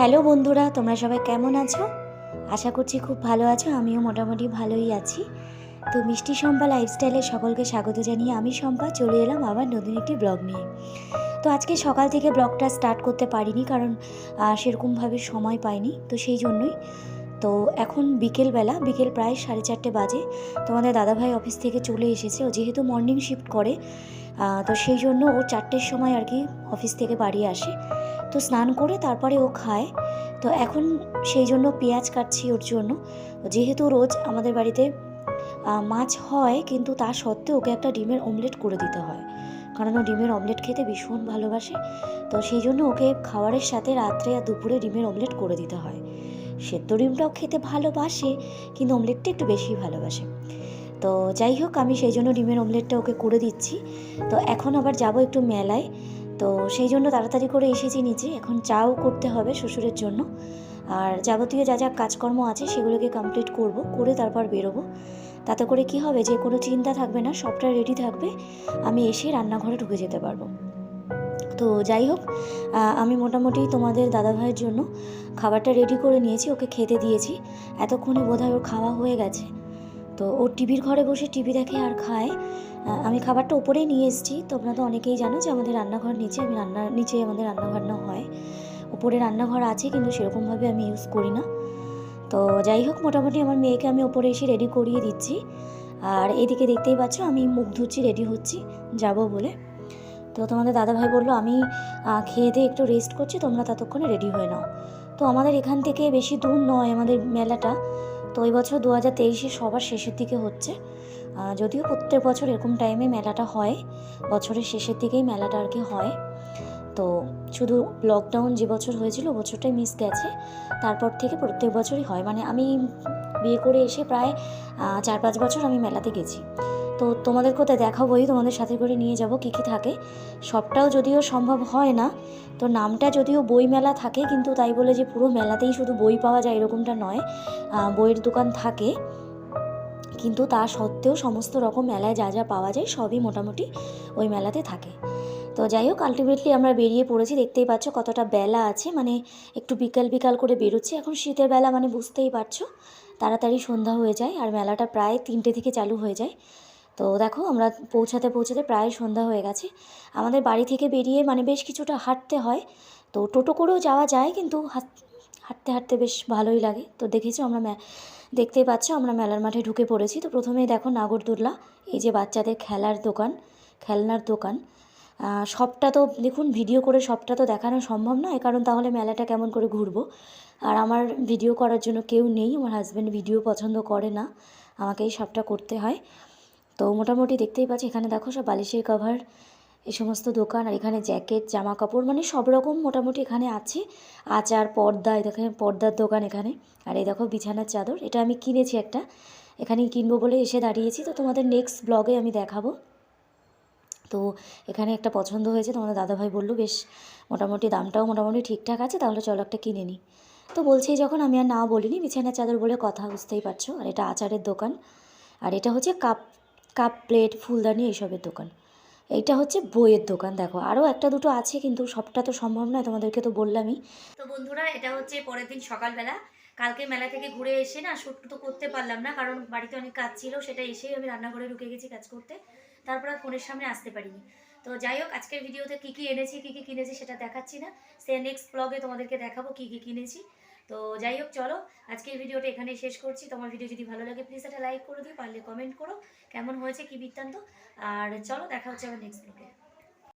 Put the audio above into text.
Hello বন্ধুরা, তোমরা সবাই কেমন আছো? আশা করছি খুব ভালো আছো, আমিও মোটামুটি ভালোই আছি। তো মিষ্টি শম্পা লাইফস্টাইলে সকলকে স্বাগত জানিয়ে আমি শম্পা, চলে এলাম আবার নতুন একটি ব্লগ নিয়ে। তো আজকে সকাল থেকে ব্লগটা স্টার্ট করতে পারিনি কারণ সেরকমভাবে সময় পাইনি, তো সেই জন্যই। তো এখন বিকেলবেলা, বিকেল প্রায় সাড়ে চারটে বাজে, তোমাদের দাদাভাই অফিস থেকে চলে এসেছে। ও যেহেতু মর্নিং শিফট করে তো সেই জন্য ও চারটের সময় আর কি অফিস থেকে বাড়ি আসে। তো স্নান করে তারপরে ও খায়। তো এখন সেই জন্য পেঁয়াজ কাটছি ওর জন্য। যেহেতু রোজ আমাদের বাড়িতে মাছ হয়, কিন্তু তা সত্ত্বেও ওকে একটা ডিমের অমলেট করে দিতে হয়। কারণ ও ডিমের অমলেট খেতে ভীষণ ভালোবাসে। তো সেই জন্য ওকে খাবারের সাথে রাত্রে আর দুপুরে ডিমের অমলেট করে দিতে হয়। সেদ্ধ ডিমটাও খেতে ভালোবাসে, কিন্তু অমলেটটা একটু বেশি ভালোবাসে। তো যাই হোক, আমি সেই জন্য ডিমের অমলেটটা ওকে করে দিচ্ছি। তো এখন আবার যাব একটু মেলায়। তো সেই জন্য তাড়াতাড়ি করে এসেছি নিচে এখন চাও করতে হবে শ্বশুরের জন্য। আর যাবতীয় যা যা কাজকর্ম আছে সেগুলোকে কমপ্লিট করব, করে তারপর বেরোবো। তাতে করে কি হবে, যে কোনো চিন্তা থাকবে না, সবটা রেডি থাকবে। আমি এসে রান্নাঘরে ঢুকে যেতে পারব। তো যাই হোক আমি মোটামুটি তোমাদের দাদাভাইয়ের জন্য খাবারটা রেডি করে নিয়েছি, ওকে খেতে দিয়েছি। এতক্ষণে বোধহয় ওর খাওয়া হয়ে গেছে। তো ও টিভির ঘরে বসে টিভি দেখে আর খায়। আমি খাবারটা উপরেই নিয়ে এসেছি। তোমরা তো অনেকেই জানো যে আমাদের রান্নাঘর নিচে, আমি রান্নার নিচে আমাদের রান্নাঘর না হয়। উপরে রান্নাঘর আছে কিন্তু সেরকমভাবে আমি ইউজ করি না। তো যাই হোক, মোটামুটি আমার মেয়েকে আমি ওপরে এসে রেডি করিয়ে দিচ্ছি। আর এদিকে দেখতেই পাচ্ছ আমি মুখ ধুচ্ছি রেডি হচ্ছি। যাব বলে। তো তোমাদের দাদাভাই বলল, আমি খেয়ে দিয়ে একটু রেস্ট করছি, তোমরা ততক্ষণে রেডি হয়ে নাও। তো আমাদের এখান থেকে বেশি দূর নয় আমাদের মেলাটা। তো ওই বছর দু হাজার তেইশে সবার শেষের দিকে হচ্ছে। যদিও প্রত্যেক বছর এরকম টাইমে মেলাটা হয়, বছরের শেষের দিকেই মেলাটা আর কি হয়। তো শুধু লকডাউন যে বছর হয়েছিল বছরটাই মিস গেছে। তারপর থেকে প্রত্যেক বছরই হয়। মানে আমি বিয়ে করে এসে প্রায় চার পাঁচ বছর আমি মেলাতে গেছি। তো তোমাদের কোথায় দেখাবোই তোমাদের সাথে করে নিয়ে যাব, কী কী থাকে। সবটাও যদিও সম্ভব হয় না, তো নামটা যদিও বই মেলা থাকে, কিন্তু তাই বলে যে পুরো মেলাতেই শুধু বই পাওয়া যায় এরকমটা নয় বইয়ের দোকান থাকে। কিন্তু তা সত্ত্বেও সমস্ত রকম মেলায় যা যা পাওয়া যায় সবই মোটামুটি ওই মেলাতে থাকে। তো যাই হোক আলটিমেটলি আমরা বেরিয়ে পড়েছি, দেখতেই পাচ্ছ কতটা বেলা আছে মানে একটু বিকাল বিকাল করে বেরোচ্ছি। এখন শীতের বেলা মানে বুঝতেই পারছ, তাড়াতাড়ি সন্ধ্যা হয়ে যায়, আর মেলাটা প্রায় তিনটে থেকে চালু হয়ে যায়। তো দেখো আমরা পৌঁছাতে পৌঁছাতে প্রায় সন্ধ্যা হয়ে গেছে। আমাদের বাড়ি থেকে বেরিয়ে মানে বেশ কিছুটা হাঁটতে হয়। তো টোটো করেও যাওয়া যায় কিন্তু হাঁটতে হাঁটতে বেশ ভালোই লাগে। তো দেখেছ আমরা দেখতেই পাচ্ছ আমরা মেলার মাঠে ঢুকে পড়েছি। তো প্রথমেই দেখো নাগরদোল্লা, এই যে বাচ্চাদের খেলার দোকান, খেলনার দোকান। সবটা তো দেখুন ভিডিও করে সবটা তো দেখানো সম্ভব নয় কারণ তাহলে মেলাটা কেমন করে ঘুরবো। আর আমার ভিডিও করার জন্য কেউ নেই, আমার হাজব্যান্ড ভিডিও পছন্দ করে না আমাকেই সবটা করতে হয়। তো মোটামুটি দেখতেই পাচ্ছি, এখানে দেখো সব বালিশের কভার এই সমস্ত দোকান, আর এখানে জ্যাকেট জামা কাপড় মানে সব রকম মোটামুটি এখানে আছে। আচার, পর্দা, এই দেখেন পর্দার দোকান এখানে। আর এই দেখো বিছানার চাদর, এটা আমি কিনেছি একটা। এখানেই কিনবো বলে এসে দাঁড়িয়েছি, তো তোমাদের নেক্সট ব্লগে আমি দেখাবো। তো এখানে একটা পছন্দ হয়েছে, তোমাদের দাদাভাই বলল, বেশ, মোটামুটি দামটাও মোটামুটি ঠিকঠাক আছে, তাহলে চলো একটা কিনে নিই তো বলছি, যখন আমি আর না বলিনি, বিছানার চাদর বলে কথা, বুঝতেই পারছ? আর এটা আচারের দোকান। আর এটা হচ্ছে কাপ কাপ প্লেট, ফুলদানি এইসবের দোকান। এইটা হচ্ছে বইয়ের দোকান, দেখো। আরও একটা দুটো আছে, কিন্তু সবটা তো সম্ভব নয়, তোমাদেরকে তো বললামই। তো বন্ধুরা, এটা হচ্ছে পরের দিন সকালবেলা। কালকে মেলা থেকে ঘুরে এসে না, শ্যুট তো করতে পারলাম না, কারণ বাড়িতে অনেক কাজ ছিল, সেটা এসেই আমি রান্নাঘরে ঢুকে গেছি কাজ করতে। তারপর ফোনের সামনে আসতে পারিনি। তো যাই হোক, আজকের ভিডিওতে কী কী এনেছি, কী কী কিনেছি সেটা দেখাচ্ছি না। সে নেক্সট ব্লগে তোমাদেরকে দেখাবো কী কী কিনেছি। তো যাই হোক, চলো। আজকের ভিডিওটা এখানেই শেষ করছি। তোমার ভিডিও যদি ভালো লাগে প্লিজ একটা লাইক করে দিও, পারলে কমেন্ট করো। কেমন হয়েছে কি বৃত্তান্ত? আর চলো, দেখা হচ্ছে আবার নেক্সট ব্লগে